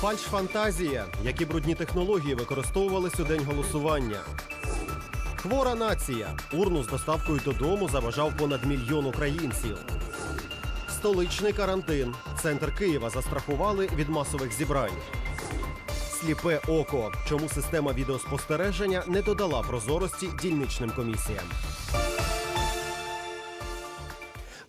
Фальш-фантазія. Які брудні технології використовувались у день голосування? Хвора нація. Урну з доставкою додому заважав понад мільйон українців. Столичний карантин. Центр Києва застрахували від масових зібрань. Сліпе око. Чому система відеоспостереження не додала прозорості дільничним комісіям?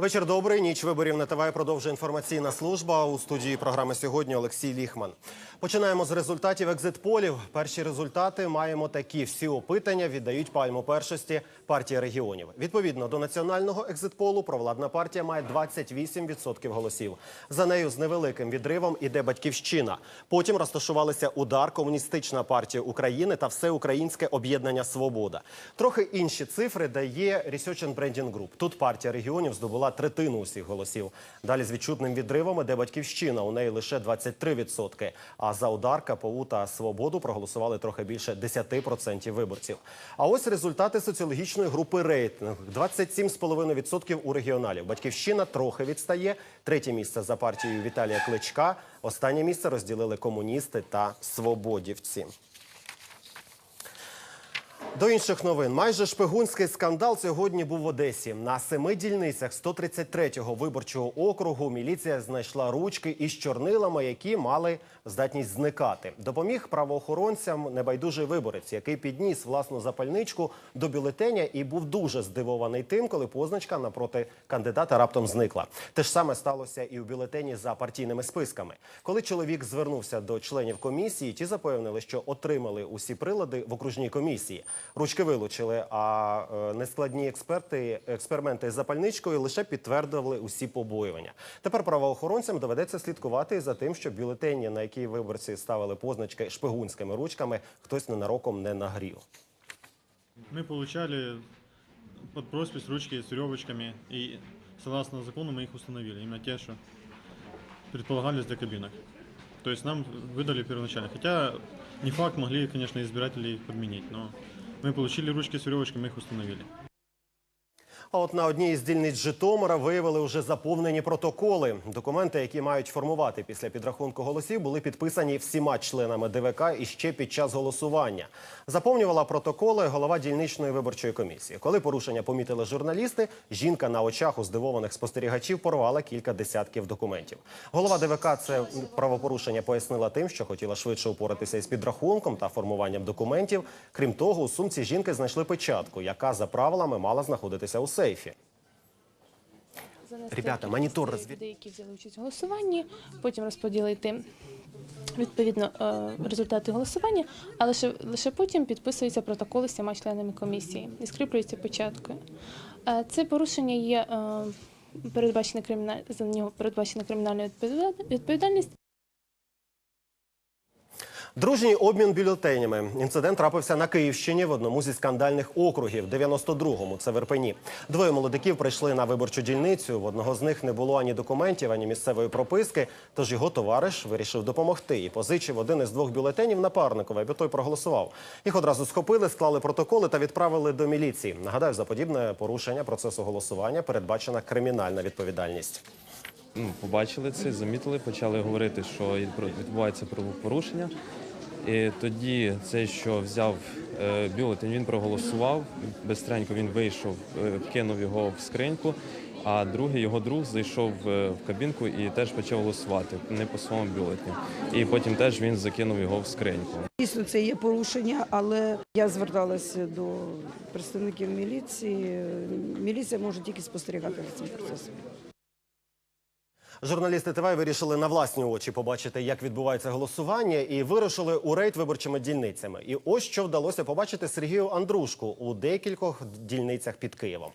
Вечір добрий. Ніч виборів на ТВ продовжує інформаційна служба. У студії програми сьогодні Олексій Ліхман. Починаємо з результатів екзитполів. Перші результати маємо такі: всі опитання віддають пальму першості партії регіонів. Відповідно до національного екзитполу, провладна партія має 28% голосів. За нею з невеликим відривом іде батьківщина. Потім розташувалися удар, комуністична партія України та всеукраїнське об'єднання Свобода. Трохи інші цифри дає Research and Branding Group. Тут партія регіонів здобула третину усіх голосів. Далі з відчутним відривом іде батьківщина. У неї лише 23%. А за удар КПУ та свободу проголосували трохи більше 10% виборців. А ось результати соціологічної групи рейтинг: 27,5% у регіоналів. Батьківщина трохи відстає. Третє місце за партією Віталія Кличка. Останнє місце розділили комуністи та свободівці. До інших новин. Майже шпигунський скандал сьогодні був в Одесі. На семи дільницях 133-го виборчого округу міліція знайшла ручки із чорнилами, які мали здатність зникати. Допоміг правоохоронцям небайдужий виборець, який підніс власну запальничку до бюлетеня і був дуже здивований тим, коли позначка напроти кандидата раптом зникла. Те ж саме сталося і у бюлетені за партійними списками. Коли чоловік звернувся до членів комісії, ті запевнили, що отримали усі прилади в окружній комісії Ручки вилучили, а е, нескладні експерти, експерименти з запальничкою лише підтвердили усі побоювання. Тепер правоохоронцям доведеться слідкувати за тим, щоб бюлетені, на які виборці ставили позначки шпигунськими ручками, хтось ненароком не нагрів. Мы получали под проспись ручки с веревочками, и согласно закону мы их установили, именно те, что предполагались для кабинок. То есть нам выдали первоначально. Хотя не факт, могли, конечно, избиратели их подменить, но мы получили ручки с веревочками, мы их установили. А от на одній із дільниць Житомира виявили вже заповнені протоколи. Документи, які мають формувати після підрахунку голосів, були підписані всіма членами ДВК і ще під час голосування. Заповнювала протоколи голова дільничної виборчої комісії. Коли порушення помітили журналісти, жінка на очах у здивованих спостерігачів порвала кілька десятків документів. Голова ДВК це правопорушення пояснила тим, що хотіла швидше упоратися із підрахунком та формуванням документів. Крім того, у сумці жінки знайшли печатку, яка за правилами мала знаходитися у сейфі. Ребята, монітор розві- які взяли участь у голосуванні, потім розподілити відповідно е, результати голосування, а лише лише потім підписуються протоколи з всіма членами комісії і скріплюються печаткою. Е, Це порушення є е, передбачена за нього передбачена кримінальна відповідальність. Дружній обмін бюлетенями. Інцидент трапився на Київщині в одному зі скандальних округів, 92-му. Це в Ірпені. Двоє молодиків прийшли на виборчу дільницю. В одного з них не було ані документів, ані місцевої прописки. Тож його товариш вирішив допомогти і позичив один із двох бюлетенів напарникові, аби той проголосував. Їх одразу схопили, склали протоколи та відправили до міліції. Нагадаю, за подібне порушення процесу голосування передбачена кримінальна відповідальність. Ну, побачили це, замітили, почали говорити, що відбувається правопорушення. І тоді цей, що взяв е, бюлетень, він проголосував. Бистренько він вийшов, е, кинув його в скриньку. А другий його друг зайшов е, в кабінку і теж почав голосувати не по своєму бюлетню. І потім теж він закинув його в скриньку. Дійсно, це є порушення, але я зверталася до представників міліції. Міліція може тільки спостерігати за цим процесом. Журналісти ТВ вирішили на власні очі побачити, як відбувається голосування, і вирушили у рейд виборчими дільницями. І ось що вдалося побачити Сергію Андрушку у декількох дільницях під Києвом.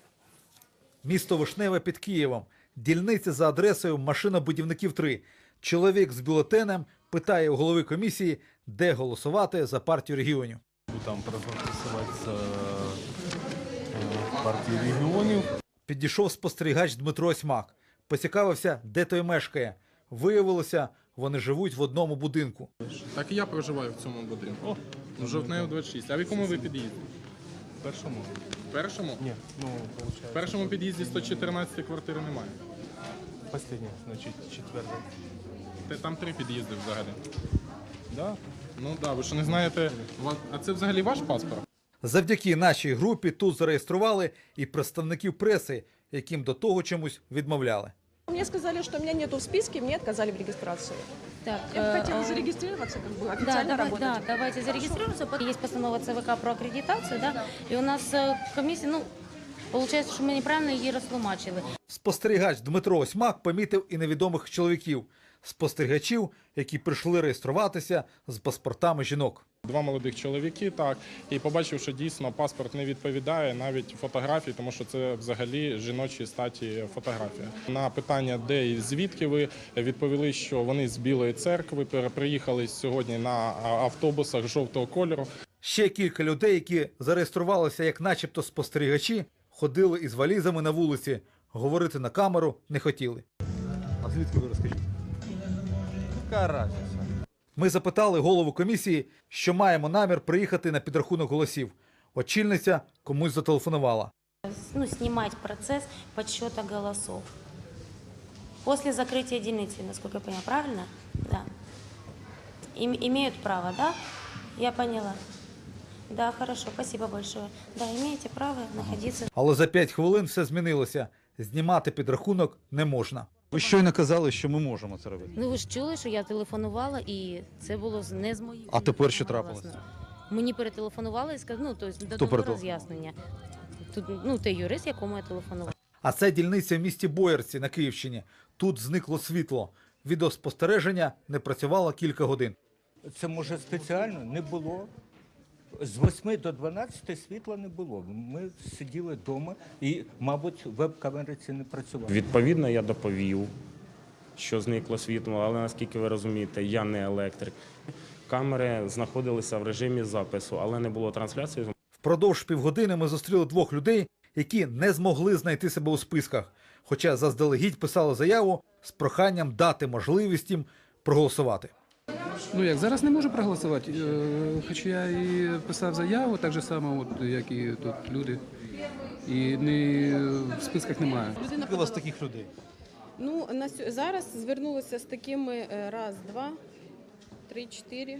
Місто Вишневе під Києвом. Дільниця за адресою Машина-будівників 3. Чоловік з бюлетенем питає у голови комісії, де голосувати за партію регіонів. там проголосувати за е, партію регіонів. Підійшов спостерігач Дмитро Осьмак. Поцікавився, де той мешкає. Виявилося, вони живуть в одному будинку. Так і я проживаю в цьому будинку. В Жовтнею 26. А в якому ви під'їзді? Першому. Першому? Ні, ну, В виходить. першому під'їзді 114 квартири немає. Останнє, значить, четверте. Те- Там три під'їзди взагалі. Да? Ну так, да, ви що не знаєте. ва- А це взагалі ваш паспорт? Завдяки нашій групі тут зареєстрували і представників преси, яким до того чомусь відмовляли. Мне сказали, что меня нету в списке, мне отказали в регистрации. Так, Я бы э, хотела а, зарегистрироваться, как бы Да, официально давай, работать. да, давайте зарегистрируемся. Есть постанова ЦВК про аккредитацию, да, и у нас э, комиссия, ну, получается, что мы неправильно її розтлумачили. Спостерігач Дмитро Осьмак помітив і невідомих чоловіків, спостерігачів, які прийшли реєструватися з паспортами жінок. Два молодих чоловіки, так, і побачив, що дійсно паспорт не відповідає навіть фотографії, тому що це взагалі жіночі статі фотографія. На питання, де і звідки ви відповіли, що вони з Білої церкви приїхали сьогодні на автобусах жовтого кольору. Ще кілька людей, які зареєструвалися як начебто спостерігачі, ходили із валізами на вулиці. Говорити на камеру не хотіли. А звідки ви розкажіть? Яка разниця? Ми запитали голову комісії, що маємо намір приїхати на підрахунок голосів. Очільниця комусь зателефонувала. Ну, снимать процесс подсчета голосов. После закрытия единицы, насколько я поняла, правильно? Да. Им- имеют право, да? Я поняла. Да, хорошо, спасибо большое. Да, имеете право находиться Але за 5 хвилин все змінилося. Знімати підрахунок не можна. Ви щойно казали, що ми можемо це робити. Ну ви ж чули, що я телефонувала, і це було з- не з моєї. А тепер що трапилося? Мені перетелефонували і сказали, ну тобто дадуть перетелефонував? роз'яснення. Тут ну ти юрист, якому я телефонувала. А це дільниця в місті Боярці на Київщині. Тут зникло світло. Відеоспостереження не працювало кілька годин. Це може спеціально не було. З 8 до 12 світла не було. Ми сиділи вдома і, мабуть, веб-камери ці не працювали. Відповідно, я доповів, що зникло світло, але наскільки ви розумієте, я не електрик. Камери знаходилися в режимі запису, але не було трансляції. Впродовж півгодини ми зустріли двох людей, які не змогли знайти себе у списках, хоча заздалегідь писали заяву з проханням дати можливість їм проголосувати. Ну як зараз не можу проголосувати, е, хоча я і писав заяву, так же само, от, як і тут люди. І не, в списках немає. Скільки у вас таких людей? Ну, на зараз звернулися з такими е, раз, два, три, чотири,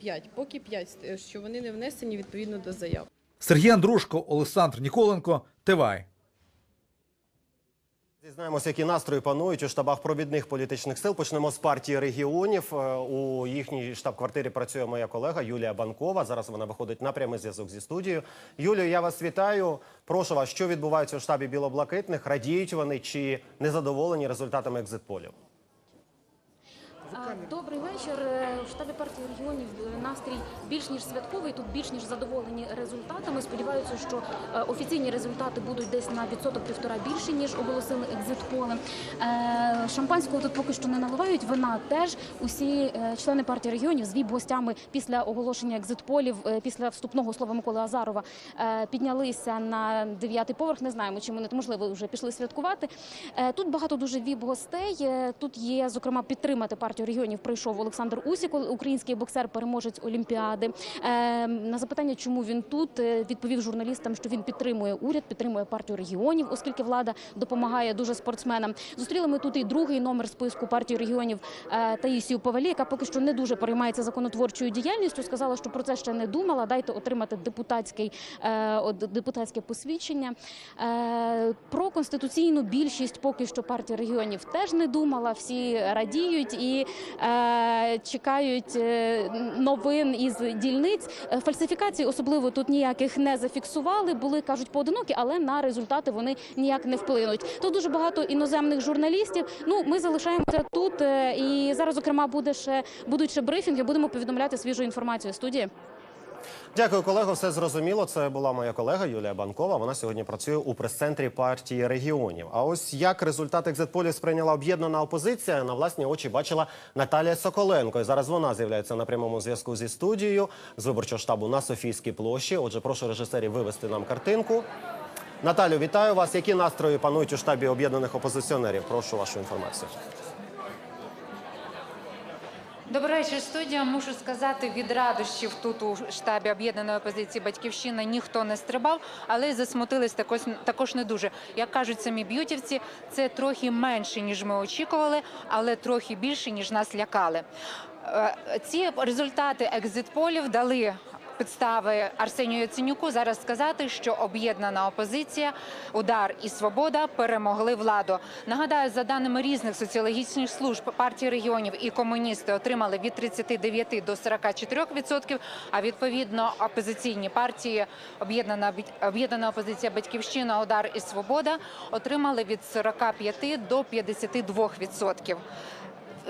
п'ять. Поки п'ять, е, що вони не внесені відповідно до заяв. Сергій Андрушко, Олександр Ніколенко, Тивай. Дізнаємося, які настрої панують у штабах провідних політичних сил. Почнемо з партії регіонів. Е, У їхній штаб-квартирі працює моя колега Юлія Банкова. Зараз вона виходить на прямий зв'язок зі студією. Юлію, я вас вітаю. Прошу вас, що відбувається у штабі білоблакитних? Радіють вони чи незадоволені результатами екзитполів? Добрий вечір. Е, В штабі партії регіонів е, настрій більш ніж святковий. Тут більш ніж задоволені результатами. Сподіваються, що е, офіційні результати будуть десь на відсоток півтора більше ніж оголосили екзитполи. Шампанського тут поки що не наливають. Вина теж усі члени партії регіонів з віп гостями після оголошення екзитполів, після вступного слова Миколи Азарова піднялися на дев'ятий поверх. Не знаємо, чим вони можливо вже пішли святкувати. Тут багато дуже віп гостей. Тут є зокрема підтримати партію регіонів. Прийшов Олександр Усік, український боксер, переможець Олімпіади. Е, На запитання, чому він тут, е, відповів журналістам, що він підтримує уряд, підтримує партію регіонів, оскільки влада допомагає дуже спортсменам. Зустріли ми тут і другий номер списку партії регіонів е, Таїсію Повалі, яка поки що не дуже переймається законотворчою діяльністю. Сказала, що про це ще не думала. Дайте отримати депутатський е, депутатське посвідчення. Про конституційну більшість поки що партія регіонів теж не думала. Всі радіють і чекають е, новин із дільниць. Е, Фальсифікацій особливо тут ніяких не зафіксували. Були кажуть поодинокі, але на результати вони ніяк не вплинуть. Тут дуже багато іноземних журналістів. Ну ми залишаємося тут. е, І зараз, зокрема, буде ще будуть ще брифінги. Будемо повідомляти свіжу інформацію студії. Дякую, колего. Все зрозуміло. Це була моя колега Юлія Банкова. Вона сьогодні працює у прес-центрі партії регіонів. А ось як результат екзитполів сприйняла об'єднана опозиція, на власні очі бачила Наталія Соколенко. І зараз вона з'являється на прямому зв'язку зі студією з виборчого штабу на Софійській площі. Отже, прошу режисерів вивести нам картинку. Наталю, вітаю вас. Які настрої панують у штабі об'єднаних опозиціонерів? Прошу вашу інформацію. Добрий вечір, студія. Мушу сказати, від радощів тут у штабі об'єднаної опозиції Батьківщина ніхто не стрибав, але засмутились також, також не дуже. Як кажуть самі б'ютівці, це трохи менше ніж ми очікували, але трохи більше ніж нас лякали. Е, Ці результати екзитполів дали підстави Арсенію Яценюку зараз сказати, що об'єднана опозиція, удар і свобода перемогли владу. Нагадаю, за даними різних соціологічних служб партії регіонів і комуністи отримали від 39 до 44 відсотків. А відповідно опозиційні партії об'єднана об'єднана опозиція Батьківщина, удар і свобода отримали від 45 до 52 відсотків.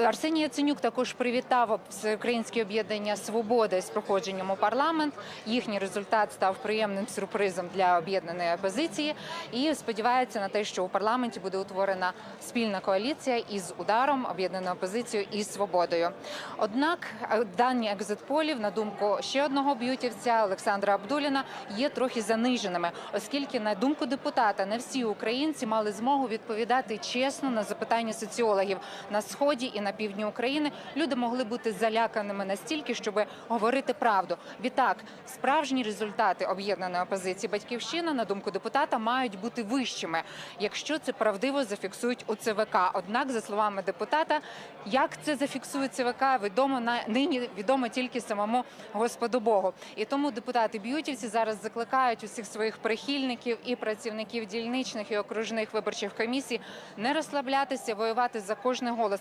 Арсеній Яценюк також привітав всеукраїнське об'єднання Свобода з проходженням у парламент. Їхній результат став приємним сюрпризом для об'єднаної опозиції і сподівається на те, що у парламенті буде утворена спільна коаліція із ударом об'єднаною опозицією і свободою. Однак е, дані екзитполів, на думку ще одного б'ютівця Олександра Абдуліна, є трохи заниженими, оскільки, на думку депутата, не всі українці мали змогу відповідати чесно на запитання соціологів на сході і на півдні України. Люди могли бути заляканими настільки, щоб говорити правду. Відтак, справжні результати об'єднаної опозиції Батьківщина, на думку депутата, мають бути вищими, якщо це правдиво зафіксують у ЦВК. Однак, за словами депутата, як це зафіксує ЦВК, відомо на нині відомо тільки самому Господу Богу. І тому депутати б'ютівці зараз закликають усіх своїх прихильників і працівників дільничних і окружних виборчих комісій не розслаблятися, воювати за кожний голос.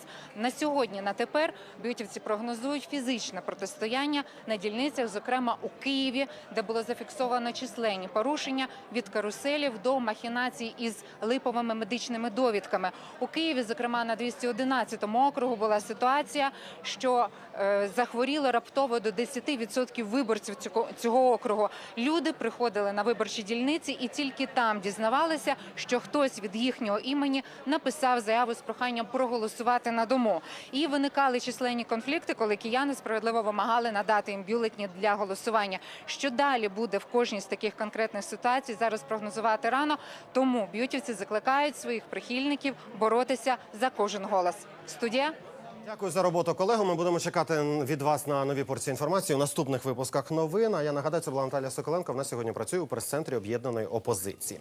На сьогодні, на тепер, б'ютівці прогнозують фізичне протистояння на дільницях, зокрема у Києві, де було зафіксовано численні порушення від каруселів до махінацій із липовими медичними довідками. У Києві, зокрема, на 211 округу була ситуація, що е, захворіло раптово до 10% виборців цього, цього округу. Люди приходили на виборчі дільниці і тільки там дізнавалися, що хтось від їхнього імені написав заяву з проханням проголосувати на дому. І виникали численні конфлікти, коли кияни справедливо вимагали надати їм бюлетні для голосування. Що далі буде в кожній з таких конкретних ситуацій? Зараз прогнозувати рано. Тому б'ютівці закликають своїх прихильників боротися за кожен голос. Студія. Дякую за роботу, колего. Ми будемо чекати від вас на нові порції інформації у наступних випусках новин. А я нагадаю, це була Наталія Соколенко. Вона сьогодні працює у прес-центрі об'єднаної опозиції.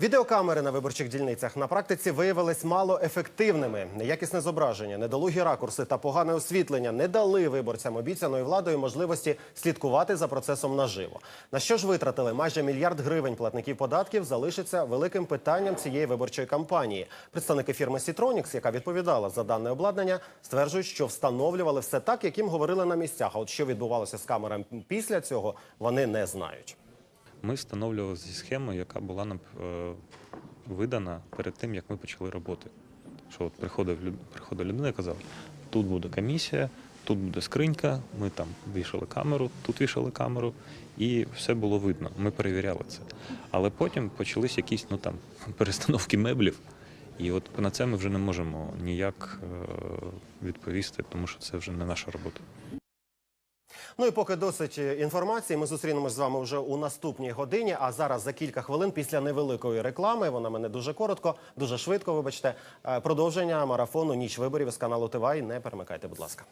Відеокамери на виборчих дільницях на практиці виявились мало ефективними. Неякісне зображення, недолугі ракурси та погане освітлення не дали виборцям обіцяною владою можливості слідкувати за процесом наживо. На що ж витратили майже мільярд гривень платників податків, залишиться великим питанням цієї виборчої кампанії. Представники фірми Citronics, яка відповідала за дане обладнання, стверджують, що встановлювали все так, як їм говорили на місцях. А от що відбувалося з камерами після цього, вони не знають. Ми встановлювали зі схемою, яка була нам е, видана перед тим, як ми почали роботи. Що от приходив, приходила людина і казав, тут буде комісія, тут буде скринька, ми там вішали камеру, тут вішали камеру, і все було видно. Ми перевіряли це. Але потім почались якісь ну, там, перестановки меблів. І от на це ми вже не можемо ніяк е, відповісти, тому що це вже не наша робота. Ну і поки досить інформації, ми зустрінемось з вами вже у наступній годині. А зараз за кілька хвилин після невеликої реклами, вона мене дуже коротко, дуже швидко. Вибачте, е, продовження марафону Ніч виборів з каналу ТВА. Не перемикайте, будь ласка.